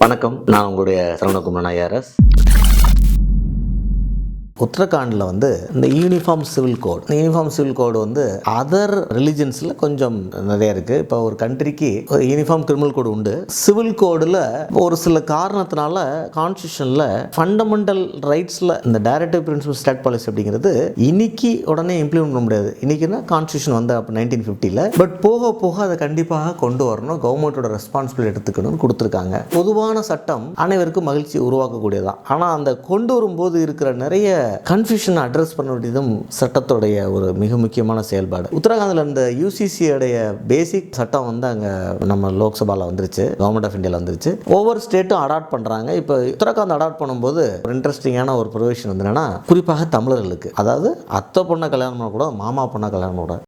வணக்கம். நான் உங்களுடைய சரவணகுமார் ஐஆர்எஸ் உத்தரகாண்டில் வந்து இந்த யூனிஃபார்ம் சிவில் கோட் இந்த யூனிஃபார்ம் சிவில் கோடு வந்து அதர் ரிலிஜன்ஸில் கொஞ்சம் நிறைய இருக்குது இப்போ ஒரு கண்ட்ரிக்கு ஒரு யூனிஃபார்ம் கிரிமினல் கோடு உண்டு. சிவில் கோடில் ஒரு சில காரணத்தினால கான்ஸ்டியூஷனில் ஃபண்டமெண்டல் ரைட்ஸில் இந்த டைரக்டிவ் பிரின்சிபல் ஸ்டேட் பாலிசி அப்படிங்கிறது இன்னைக்கு உடனே இம்ப்ளிமெண்ட் பண்ண முடியாது. இன்னைக்குன்னா கான்ஸ்டியூஷன் வந்து அப்போ நைன்டீன் ஃபிஃப்டியில் பட் போக போக அதை கண்டிப்பாக கொண்டு வரணும். கவர்மெண்ட்டோட ரெஸ்பான்சிபிலிட்டி எடுத்துக்கணும்னு கொடுத்துருக்காங்க. பொதுவான சட்டம் அனைவருக்கும் மகிழ்ச்சி உருவாக்கக்கூடியதான் ஆனால் அந்த கொண்டு வரும்போது இருக்கிற நிறைய கன்ஃபியூஷனை அட்ரஸ் பண்ண வேண்டியதும் சட்டத்துடைய ஒரு மிக முக்கியமான செயல்பாடு. உத்தரகாண்டில் இந்த யூசிசியோடைய பேசிக் சட்டம் வந்து அங்கே நம்ம லோக்சபாவில் வந்துருச்சு. கவர்மெண்ட் ஆஃப் இந்தியாவில் வந்துருச்சு. ஒவ்வொரு ஸ்டேட்டும் அடாப்ட் பண்ணுறாங்க இப்போ உத்தரகாண்ட் அடாப்ட் பண்ணும்போது ஒரு இன்ட்ரெஸ்டிங்கான ஒரு ப்ரொவிஷன் வந்து என்னன்னா குறிப்பாக தமிழர்களுக்கு. அதாவது அத்தை பொண்ணை கல்யாணம் பண்ணக்கூடாது மாமா பொண்ணை கல்யாணம் பண்ணக்கூடாது.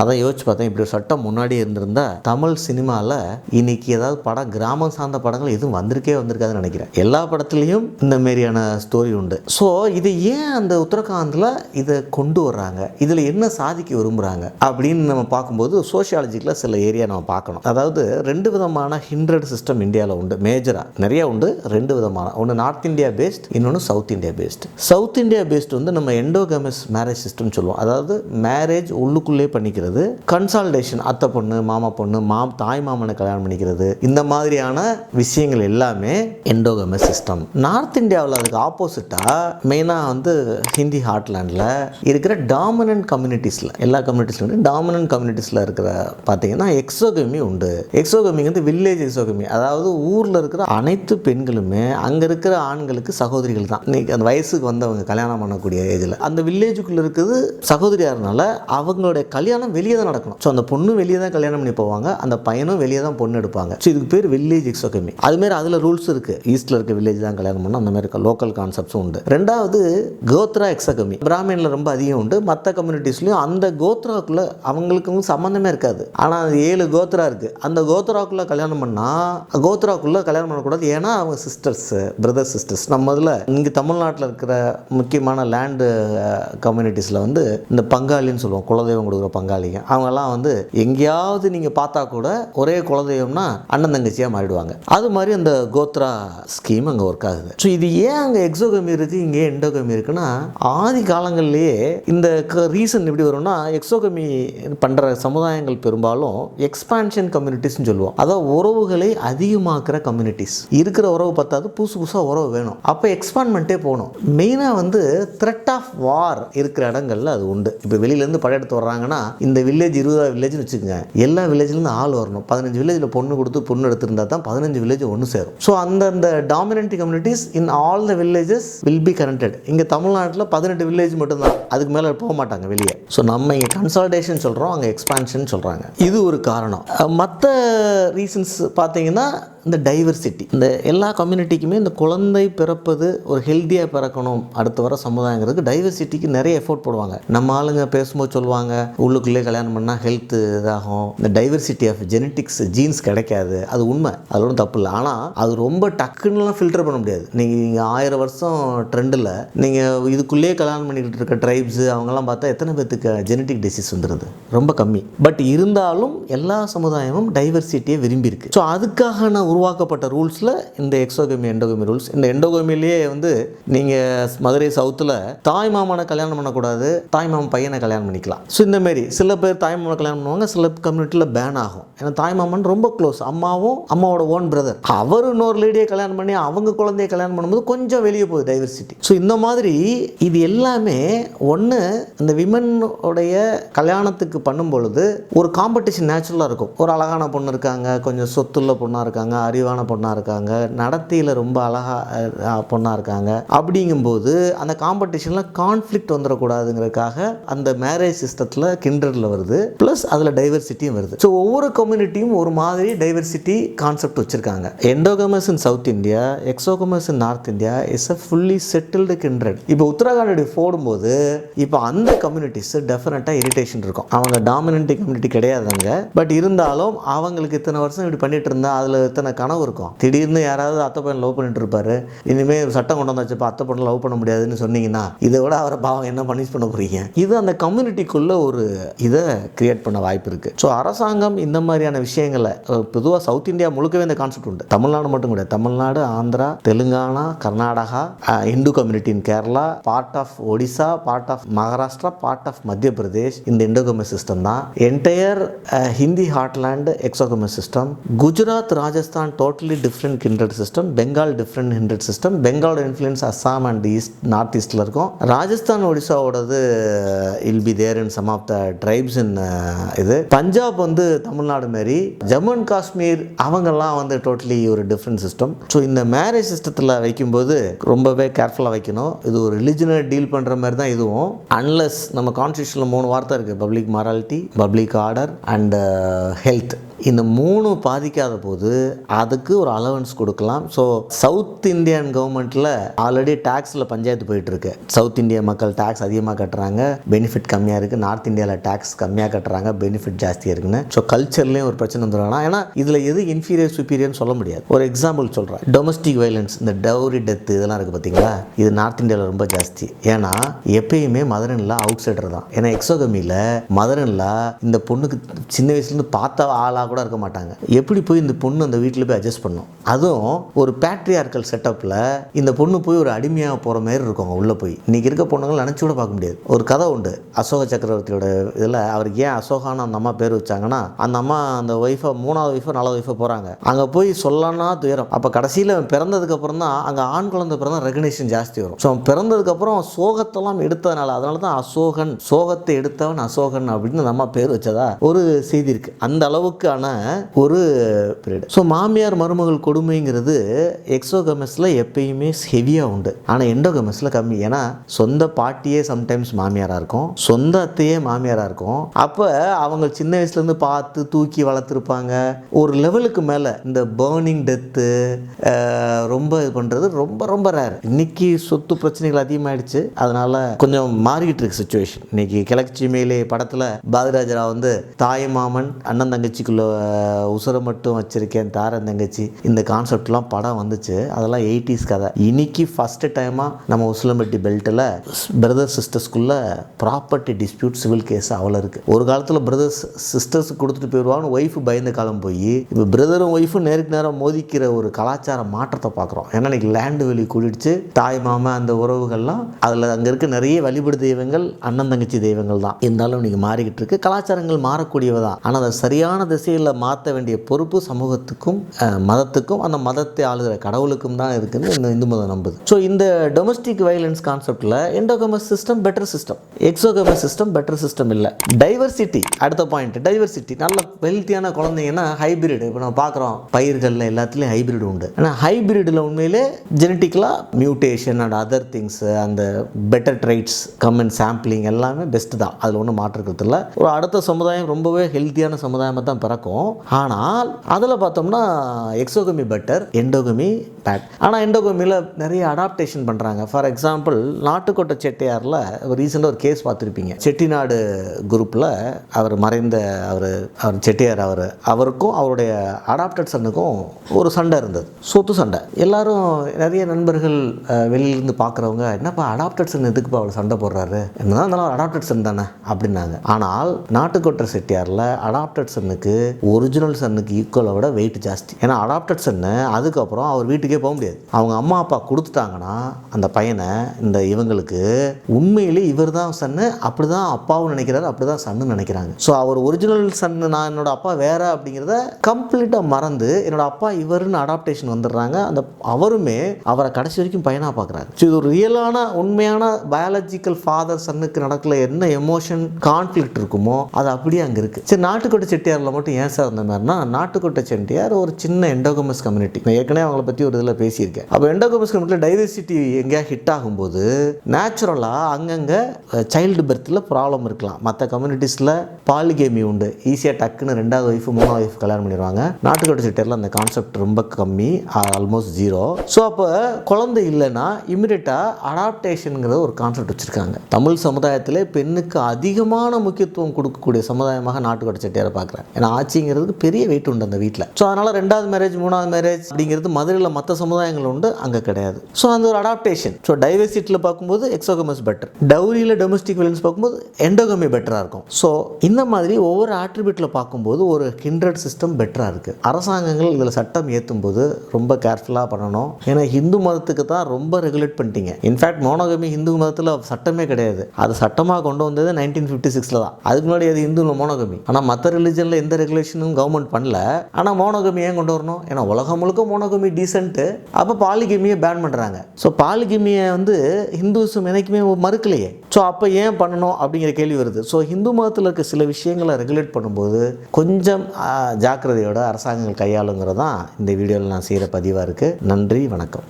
அதை யோசிச்சு பார்த்தேன் இப்படி ஒரு சட்டம் முன்னாடி இருந்திருந்தா தமிழ் சினிமாவில் இன்னைக்கு ஏதாவது படம் கிராமம் சார்ந்த படங்கள் எதுவும் வந்திருக்கே வந்திருக்காதுன்னு நினைக்கிறேன். எல்லா படத்துலையும் இந்த மாரியான ஸ்டோரி உண்டு. ஸோ இது ஏன் அந்த உத்தரகாண்டில் இதை கொண்டு வர்றாங்க? இதில் என்ன சாதிக்க விரும்புகிறாங்க அப்படின்னு நம்ம பார்க்கும்போது சோஷியாலஜிக்கில் சில ஏரியா நம்ம பார்க்கணும். அதாவது ரெண்டு விதமான ஹிண்ட்ரட் சிஸ்டம் இந்தியாவில் உண்டு. மேஜராக நிறைய உண்டு ரெண்டு விதமான. ஒன்று நார்த் இந்தியா பேஸ்ட் இன்னொன்று south India based south India based வந்து நம்ம எண்டோகமஸ் மேரேஜ் சிஸ்டம் சொல்லுவோம். அதாவது மேரேஜ் உள்ளுக்குள்ளே பண்ணிக்கிறது. கன்சால்டேஷன் அத்தை பொண்ணு மாமா பொண்ணு மா தாய் மாமனை கல்யாணம் பண்ணிக்கிறது இந்த மாதிரியான விஷயங்கள் எல்லாமே எண்டோகமஸ் சிஸ்டம் நார்த் இந்தியாவில் அதுக்கு ஆப்போசிட்டாக மெயினாக வந்து ஹிந்தி ஹார்ட்லேண்டில் இருக்கிற டாமினன்ட் கம்யூனிட்டிஸில் எல்லா கம்யூனிட்டிஸ்லையும் டாமினன்ட் கம்யூனிட்டிஸில் இருக்கிற பார்த்தீங்கன்னா எக்ஸோகமி உண்டு. எக்ஸோகமி வந்து வில்லேஜ் எக்ஸோகமி அதாவது ஊரில் இருக்கிற அனைத்து பெண்களுமே அங்கே இருக்கிற ஆண்களுக்கு சகோதரிகள் தான். இன்னைக்கு அந்த வயசுக்கு வந்தவங்க கல்யாணம் பண்ணக்கூடிய ஏஜில் அந்த வில்லேஜுக்குள்ளே இருக்குது சகோதரியாருனால அவங்களுடைய கல்யாணம் வெளியே தான் நடக்கணும். ஸோ அந்த பொண்ணு வெளியே தான் கல்யாணம் பண்ணி போவாங்க. அந்த பையனும் வெளியே தான் பொண்ணு எடுப்பாங்க. ஸோ இதுக்கு பேர் வில்லேஜ் எக்ஸோகமி அதுமாரி அதில் ரூல்ஸ் இருக்குது ஈஸ்ட்டில் இருக்க வில்லேஜ் தான் கல்யாணம் பண்ணணும். அந்த மாதிரி லோக்கல் கான்செப்ட்ஸும் உண்டு. ரெண்டாவது கோத்ரா எக்ஸகமி பிராமினில் ரொம்ப அதிகம் உண்டு. மற்ற கம்யூனிட்டிஸ்லையும் அந்த கோத்ராக்குள்ளே அவங்களுக்கும் சம்மந்தமே இருக்காது. ஆனால் அது ஏழு கோத்ரா இருக்குது அந்த கோத்ராக்குள்ளே கல்யாணம் பண்ணால் கோத்ராக்குள்ளே கல்யாணம் பண்ணக்கூடாது. ஏன்னா அவங்க சிஸ்டர்ஸ் பிரதர் சிஸ்டர்ஸ் நம்ம இதில் இங்கே தமிழ்நாட்டில் இருக்கிற முக்கியமான uh, லேண்டு கம்யூனிட்டிஸில் வந்து இந்த பங்காளின்னு சொல்லுவோம். குலதெய்வம் கொடுக்குற பங்காளிங்க. அவங்கெல்லாம் வந்து எங்கேயாவது நீங்கள் பார்த்தா கூட ஒரே குலதெய்வம்னா அண்ணன் தங்கச்சியாக மாறிடுவாங்க. அது மாதிரி அந்த கோத்ரா ஸ்கீம் அங்கே ஒர்க் ஆகுது. ஸோ இது ஏன் அங்கே எக்ஸோகமி இருக்குது இங்கே எண்டோகமி இருக்குன்னா ஆதி காலங்கள்லேயே இந்த ரீசன் எப்படி வரும்னா எக்ஸோகமி பண்ணுற சமுதாயங்கள் பெரும்பாலும் எக்ஸ்பான்ஷன் கம்யூனிட்டிஸ்னு சொல்லுவோம். அதாவது உறவுகளை அதிகமாக்குற கம்யூனிட்டிஸ் இருக்கிற உறவு பத்தாது புதுசு புதுசாக உறவு வேணும். அப்போ எக்ஸ்பாண்ட் பண்ணிட்டே போகணும். மெயினாக வந்து த்ரெட் ஆஃப் வார் இருக்கிற இடங்கள்ல அது உண்டு. இப்போ வெளியிலேருந்து படையெடுத்து வர்றாங்கன்னா இந்த வில்லேஜ் இருபதாவது வில்லேஜ்னு வச்சுக்கோங்க. எல்லா வில்லேஜ்லேருந்து ஆள் வரணும். பதினஞ்சு வில்லேஜில் பொண்ணு கொடுத்து பொண்ணு எடுத்திருந்தா தான் பதினஞ்சு வில்லேஜ் ஒன்று சேரும். ஸோ அந்தந்த dominant communities in all the villages will be connected இங்கே தமிழ்நாட்டில் பதினெட்டு வில்லேஜ் மட்டும்தான். அதுக்கு மேலே போக மாட்டாங்க வெளியே. ஸோ நம்ம இங்கே கன்சால்டேஷன் சொல்கிறோம் அங்கே எக்ஸ்பான்ஷன் சொல்கிறாங்க இது ஒரு காரணம். மற்ற ரீசன்ஸ் பார்த்தீங்கன்னா இந்த டைவர்சிட்டி இந்த எல்லா கம்யூனிட்டிக்குமே இந்த குழந்தை பிறப்பது ஒரு ஹெல்த்தியாக பிறக்கணும் அடுத்து வர சமுதாயங்கிறதுக்கு டைவர்சிட்டிக்கு நிறைய எஃபோர்ட் போடுவாங்க. நம்ம ஆளுங்க பேசும்போது சொல்லுவாங்க உள்ளுக்குள்ளே கல்யாணம் பண்ணால் ஹெல்த் இதாகும். இந்த டைவர்சிட்டி ஆஃப் ஜெனட்டிக்ஸ் ஜீன்ஸ் கிடைக்காது. அது உண்மை. அது ஒன்றும் தப்பு இல்லை. ஆனால் அது ரொம்ப டக்குன்னுலாம் ஃபில்டர் பண்ண முடியாது. நீங்கள் நீங்கள் ஆயிரம் வருஷம் ட்ரெண்டில் நீங்கள் இதுக்குள்ளேயே கல்யாணம் பண்ணிக்கிட்டு இருக்க ட்ரைப்ஸ் அவங்கெல்லாம் பார்த்தா எத்தனை பேத்துக்கு ஜெனட்டிக் டிசீஸ் வந்துடுது ரொம்ப கம்மி. பட் இருந்தாலும் எல்லா சமுதாயமும் டைவர்சிட்டியை விரும்பியிருக்கு ஸோ அதுக்காக நான் உருவாக்கப்பட்ட ரூல்ஸில் இந்த எக்ஸோகமி எண்டோகமி ரூல்ஸ். இந்த எண்டோகமிலேயே வந்து நீங்கள் மதுரை சவுத்தில் தாய் மாமனை கல்யாணம் பண்ணக்கூடாது தாய் மாமன் பையனை கல்யாணம் பண்ணிக்கலாம். ஸோ இந்த மாதிரி சில பேர் தாய் மாமனை கல்யாணம் பண்ணுவாங்க சில கம்யூனிட்டியில் பேன் ஆகும். ஏன்னா தாய் மாமன் ரொம்ப க்ளோஸ் அம்மாவும் அம்மாவோட ஓன் பிரதர் அவர் இன்னொரு லேடியை கல்யாணம் பண்ணி அவங்க குழந்தைய கல்யாணம் பண்ணும்போது கொஞ்சம் வெளியே போகுது டைவர்சிட்டி ஸோ இந்த மாதிரி இது எல்லாமே ஒன்று இந்த விமனுடைய கல்யாணத்துக்கு பண்ணும் பொழுது ஒரு காம்படிஷன் நேச்சுரலாக இருக்கும். ஒரு அழகான பொண்ணு இருக்காங்க கொஞ்சம் சொத்துள்ள பொண்ணாக இருக்காங்க அறிவான பொண்ணாக இருக்காங்க. நடத்தையில் ரொம்ப அழகாக பொண்ணாக இருக்காங்க. அப்படிங்கும்போது அந்த காம்படிஷனில் கான்ஃப்ளிக்ட் வந்துடக்கூடாதுங்கிறதுக்காக அந்த மேரேஜ் சிஸ்டத்தில் கிண்டரில் வருது. ப்ளஸ் அதில் டைவர்சிட்டியும் வருது. ஸோ ஒவ்வொரு கம்யூனிட்டியும் ஒரு மாதிரி டைவர்சிட்டி கான்செப்ட் வச்சுருக்காங்க. Endogamous in south India exogamous in north India is a fully settled kindred இப்போ உத்தரகாண்ட் போடும்போது இப்போ அந்த கம்யூனிட்டிஸ் டெஃபினட்டாக இரிட்டேஷன் இருக்கும். அவங்க டாமினன்ட் கம்யூனிட்டி கிடையாதுங்க. பட் இருந்தாலும் அவங்களுக்கு இத்தனை வருஷம் இப்படி பண்ணிட்டு இருந்தா அதில் இத்தனை கனவு இருக்கும். திடீர்னு யாராவது அத்தை பையன் லவ் பண்ணிட்டு இருப்பாரு. இனிமேல் சட்டம் கொண்டு வந்தாச்சுப்பா அத்தை பொண்ணு லவ் பண்ண முடியாதுன்னு சொன்னீங்கன்னா இதை விட அவரை பாவம் என்ன பனிஷ் பண்ண போறீங்க? இது அந்த கம்யூனிட்டிக்குள்ள ஒரு இதை கிரியேட் பண்ண வாய்ப்பு இருக்கு. ஸோ அரசாங்கம் இந்த மாதிரியான விஷயங்களை பொதுவாக சவுத் இந்தியா முழுக்கவே இந்த கான்செப்ட் உண்டு. தமிழ்நாடு மட்டும் கிடையாது. Tamil Nadu Andhra Telangana Karnataka Hindu community in Kerala part of Odisha part of Maharashtra part of Madhya Pradesh இந்த இண்டோகமஸ் சிஸ்டம் தான். Entire Hindi heartland exogamous system Gujarat Rajasthan totally different kindred system Bengal different hinted system பெங்காலோட influence Assam and east north ஈஸ்டில் இருக்கும். Rajasthan ஒடிசாவோடது will be there in some of the tribes in இது. பஞ்சாப் வந்து தமிழ்நாடு மாரி. Jammu and Kashmir அவங்கெல்லாம் வந்து totally ஒரு different system so இந்த marriage சிஸ்டத்தில் வைக்கும்போது ரொம்பவே கேர்ஃபுல்லாக வைக்கணும். இது ஒரு ரிலிஜனை டீல் பண்ணுற மாதிரி தான் இதுவும். அன்லஸ் நம்ம கான்ஸ்டியூஷனில் மூணு வார்த்தை இருக்குது public morality public order and health இந்த மூணு பாதிக்காத போது அதுக்கு ஒரு அலவன்ஸ் கொடுக்கலாம். ஸோ சவுத் இந்தியன் கவர்மெண்ட்டில் ஆல்ரெடி டேக்ஸில் பஞ்சாயத்து போயிட்டுருக்கு. சவுத் இந்திய மக்கள் டேக்ஸ் அதிகமாக கட்டுறாங்க. பெனிஃபிட் கம்மியாக இருக்குது நார்த் இந்தியாவில் டேக்ஸ் கம்மியாக கட்டுறாங்க. பெனிஃபிட் ஜாஸ்தியாக இருக்குன்னு. ஸோ கல்ச்சர்லேயும் ஒரு பிரச்சனை வந்துடும் ஏன்னா இதில் எது இன்ஃபீரியர் சுப்பீரியர்னு சொல்ல முடியாது. ஒரு எக்ஸாம்பிள் சொல்கிறேன் டொமஸ்டிக் வைலன்ஸ் இந்த டவுரி டெத் இதெல்லாம் இருக்குது பார்த்தீங்களா இது நார்த் இந்தியாவில் ரொம்ப ஜாஸ்தி. ஏன்னா எப்பயுமே மதர் அவுட் சைடர் தான். ஏன்னா எக்ஸோகமியில் மதுரனில் இந்த பொண்ணுக்கு சின்ன வயசுலேருந்து பார்த்த ஆளாக கூட இருக்க மாட்டாங்க. எப்படி போய் இந்த பொண்ணு அந்த வீட்டில் போய் அட்ஜஸ்ட் பண்ணும்? அதுவும் ஒரு பேட்ரியார்கல் செட்டப்பில் இந்த பொண்ணு போய் ஒரு அடிமையாக போகிற மாதிரி இருக்கும் உள்ளே போய். இன்றைக்கி இருக்க பொண்ணுங்களை நினச்சி கூட பார்க்க முடியாது. ஒரு கதை உண்டு. அசோக சக்கரவர்த்தியோட இதில் அவருக்கு ஏன் அசோகான்னு அந்த அம்மா பேர் வச்சாங்கன்னா அந்த அம்மா அந்த ஒய்ஃபை மூணாவது ஒய்ஃபோ நாலாவது ஒய்ஃபோ போகிறாங்க அங்கே போய் சொல்லனா துயரம். அப்போ கடைசியில் பிறந்ததுக்கப்புறம் தான் அங்கே ஆண் குழந்தை பிறந்தா ரெகனேஷன் ஜாஸ்தி வரும். ஸோ பிறந்ததுக்கப்புறம் சோகத்தெல்லாம் எடுத்ததுனால அதனால தான் அசோகன் சோகத்தை எடுத்தவன் அசோகன் அப்படின்னு அந்த அம்மா பேர் வச்சதா ஒரு செய்தி இருக்குது அந்த அளவுக்கான ஒரு பீரியட் ஸோ மாமியார் மருமகள் கொடுமைங்கிறது எக்ஸோகமஸில் எப்பயுமே ஹெவியாக உண்டு. ஆனால் எண்டோகமஸில் கம்மி. ஏன்னா சொந்த பாட்டியே சம்டைம்ஸ் மாமியாராக இருக்கும். சொந்த அத்தையே மாமியாராக இருக்கும். அப்போ அவங்க சின்ன வயசுலேருந்து பார்த்து தூக்கி வளர்த்துருப்பாங்க. ஒரு லெவலுக்கு மேலே இந்த பேர்னிங் டெத்து ரொம்ப இது பண்ணுறது ரொம்ப ரொம்ப ரேர் இன்னைக்கு சொத்து பிரச்சனைகள் அதிகமாகிடுச்சு அதனால் கொஞ்சம் மாறிக்கிட்டு இருக்கு சுச்சுவேஷன் இன்னைக்கு கிழக்கு மேலே படத்தில் பாரதிராஜரா வந்து தாய் மாமன் அண்ணன் தங்கச்சிக்குள்ள உசுரை மட்டும் வச்சுருக்கேன் தாரன் தங்கச்சி. இந்த கான்செப்ட்லாம் படம் வந்துச்சு. அதெல்லாம் எயிட்டிஸ் கதை. இன்னைக்கு ஃபஸ்ட்டு டைமாக நம்ம உசிலம்பட்டி பெல்ட்டில் பிரதர் சிஸ்டர்ஸ்குள்ள ப்ராப்பர்ட்டி டிஸ்பியூட் சிவில் கேஸ் அவ்வளோ இருக்குது ஒரு காலத்தில் பிரதர்ஸ் சிஸ்டர்ஸ் கொடுத்துட்டு போயிடுவான்னு ஒய்ஃப் பயந்த காலம் போய் இப்போ பிரதரும் ஒய்ஃபும் நேருக்கு நேரம் மோதிக்கிற ஒரு கலாச்சார மாற்றத்தை பார்க்குறோம். ஏன்னா இன்னைக்கு லேண்டு வெளி கூடிடுச்சு தாய் மாமா அந்த உறவுகள்லாம் அதில் அங்கே இருக்க நிறைய வழிபடு தெய்வங்கள் அண்ணன் தங்கச்சி தெய்வங்கள் தான். இருந்தாலும் இன்னைக்கு மாறிக்கிட்டு இருக்கு. கலாச்சாரங்கள் மாறக்கூடியவை தான். ஆனால் அதை சரியான திசையை திசையில் மாற்ற வேண்டிய பொறுப்பு சமூகத்துக்கும் மதத்துக்கும் அந்த மதத்தை ஆளுகிற கடவுளுக்கும் தான் இருக்குன்னு இந்த இந்து மதம் நம்புது. ஸோ இந்த டொமஸ்டிக் வயலன்ஸ் கான்செப்டில் endogamous system better system exogamous system better system இல்லை. டைவர்சிட்டி அடுத்த பாயிண்ட் டைவர்சிட்டி நல்ல ஹெல்த்தியான குழந்தைங்கன்னா ஹைபிரிட் இப்போ நம்ம பார்க்குறோம் பயிர்களில் எல்லாத்துலேயும் ஹைபிரிட் உண்டு. ஆனால் ஹைபிரிடில் உண்மையிலே ஜெனட்டிக்கலாக மியூட்டேஷன் அண்ட் அதர் திங்ஸ் அந்த பெட்டர் ட்ரைட்ஸ் கம்மன் சாம்பிளிங் எல்லாமே பெஸ்ட்டு தான். அதில் ஒன்றும் மாற்றுக்கிறது இல்லை. ஒரு அடுத்த சமுதாயம் ரொம்பவே ஹெல்த்தியான சமுதாயமாக தான் பிறக்கும். ஆனால் அதில் பார்த்தோம்னா எக்ஸோகமி பெட்டர் எண்டோகமி பேட் ஆனால் எண்டோகமியில் நிறைய அடாப்டேஷன் பண்ணுறாங்க ஃபார் எக்ஸாம்பிள் நாட்டுக்கோட்டை செட்டியாரில் ரீசெண்டாக ஒரு கேஸ் பார்த்துருப்பீங்க. செட்டிநாடு குரூப்பில் அவர் மறைந்த அவர் அவர் செட்டியார் அவர் அவருக்கும் அவருடைய அடாப்டட் சன்னுக்கும் ஒரு சண்டை இருந்தது. சொத்து சண்டை. எல்லாரும் நிறைய நண்பர்கள் அஹ், வெளியிலிருந்து பார்க்குறவங்க என்னப்பா அடாப்டட் சன் எதுக்குப்பா அவர் சண்டை போடுறாரு? என்னதான் இருந்தாலும் அடாப்டட் சன் தானே? அப்படின்னாங்க. ஆனால் நாட்டுக்கோட்டை செட்டியாரில் அடாப்டட் சன்னுக்கு ஒரிஜினல் சன்னுக்கு ஈக்குவலை விட வெயிட் ஜாஸ்தி. ஏன்னா அடாப்டட் சன்னு அதுக்கப்புறம் அவர் வீட்டுக்கே போக முடியாது. அவங்க அம்மா அப்பா கொடுத்துட்டாங்கன்னா அந்த பையனை இந்த இவங்களுக்கு உண்மையிலே இவர் தான் சன்னு அப்படி தான் அப்பாவும் நினைக்கிறாரு அப்படி தான் சன்னு நினைக்கிறாங்க. ஸோ அவர் ஒரிஜினல் சன்னு நான் என்னோட அப்பா வேற அப்படிங்கிறத கம்ப்ளீட்டாக மறந்து என்னோட அப்பா இவருன்னு அடாப்டேஷன் வந்துடுறாங்க. அந்த அவருமே அவரை கடைசி வரைக்கும் பையனாக பார்க்குறாரு ஸோ இது ஒரு ரியலான உண்மையான பயாலஜிக்கல் ஃபாதர் சன்னுக்கு நடக்கல என்ன எமோஷன் கான்ஃப்ளிக்ட் இருக்குமோ அது அப்படியே அங்கே இருக்குது சரி நாட்டுக்கோட்டை செட்டியாரில் மட்டும் ஏன் சார் அந்த மாதிரினா நாட்டுக்கோட்டை செட்டியார் ஒரு சின்ன எண்டோகமஸ் கம்யூனிட்டி நான் ஏற்கனவே அவங்கள பற்றி ஒரு இதில் பேசியிருக்கேன். அப்போ எண்டோகமஸ் கம்யூனிட்டியில் டைவர்சிட்டி எங்கேயா ஹிட் ஆகும்போது நேச்சுரலாக அங்கங்கே சைல்டு பர்த்தில் ப்ராப்ளம் இருக்கலாம். மற்ற கம்யூனிட்டிஸில் பாலிகேமி உண்டு. ஈஸியாக டக்குன்னு ரெண்டாவது ஒய்ஃபு மூணாவது ஒய்ஃப் கல்யாணம் பண்ணிடுவாங்க. நாட்டுக்கோட்டை செட்டியாரில் அந்த கான்செப்ட் ரொம்ப கம்மி ஆல்மோஸ்ட் ஜீரோ ஸோ அப்போ குழந்தை இல்லைன்னா இமிடியட்டாக அடாப்டேஷனுங்கிற ஒரு கான்செப்ட் வச்சுருக்காங்க. தமிழ் சமுதாயத்திலே பெண்ணுக்கு அதிகமான முக்கியத்துவம் கொடுக்கக்கூடிய சமுதாயமாக நாட்டுக்கோட்டை செட்டியாரை பார்க்குறேன். ஏன்னா ஆட்சி பெரிய வெயிட் உண்டு அந்த வீட்டில் ஸோ அதனால் ரெண்டாவது மேரேஜ் மூணாவது மேரேஜ் அப்படிங்கிறது மதுரையில் மற்ற சமுதாயங்கள் உண்டு அங்கே கிடையாது. ஸோ அந்த ஒரு அடாப்டேஷன் ஸோ டைவர்சிட்டியில் பார்க்கும்போது எக்ஸோகமஸ் பெட்டர் டவுரியில் டொமஸ்டிக் வயலன்ஸ் பார்க்கும்போது எண்டோகமி பெட்டராக இருக்கும். ஸோ இந்த மாதிரி ஒவ்வொரு ஆட்ரிபியூட்டில் பார்க்கும்போது ஒரு கிண்ட்ரட் சிஸ்டம் பெட்டராக இருக்குது அரசாங்கங்கள் இதில் சட்டம் ஏற்றும் போது ரொம்ப கேர்ஃபுல்லாக பண்ணணும். ஏன்னா ஹிந்து மதத்துக்கு தான் ரொம்ப ரெகுலேட் பண்ணிட்டீங்க. இன்ஃபேக்ட் மோனோகமி ஹிந்து மதத்தில் சட்டமே கிடையாது. அது சட்டமாக கொண்டு வந்தது நைன்டீன் ஃபிஃப்டி சிக்ஸில் தான். அதுக்கு முன்னாடி அது இந்து மோனோகமி ஆனால் மற்ற ரிலிஜனில் எந்த ரெகுலேஷனும் கவர்மெண்ட் பண்ணல. ஆனால் மோனோகமி ஏன் கொண்டு வரணும்? ஏன்னா உலகம் முழுக்க மோனோகமி டீசென்ட்டு அப்போ பாலிகமியை பேன் பண்ணுறாங்க ஸோ பாலிகமியை வந்து ஹிந்துஸும் எனக்குமே மறுக்கலையே. ஸோ அப்போ ஏன் பண்ணணும் அப்படிங்கிற கேள்வி வருது. ஸோ ஹிந்து மதத்தில் இருக்க சில விஷயங்களை ரெகுலேட் பண்ணும்போது கொஞ்சம் ஜாக்கிரதையோட அரசாங்கங்கள் கையாளுங்கிறது தான் இந்த வீடியோவில் நான் செய்கிற பதிவாக இருக்குது நன்றி வணக்கம்.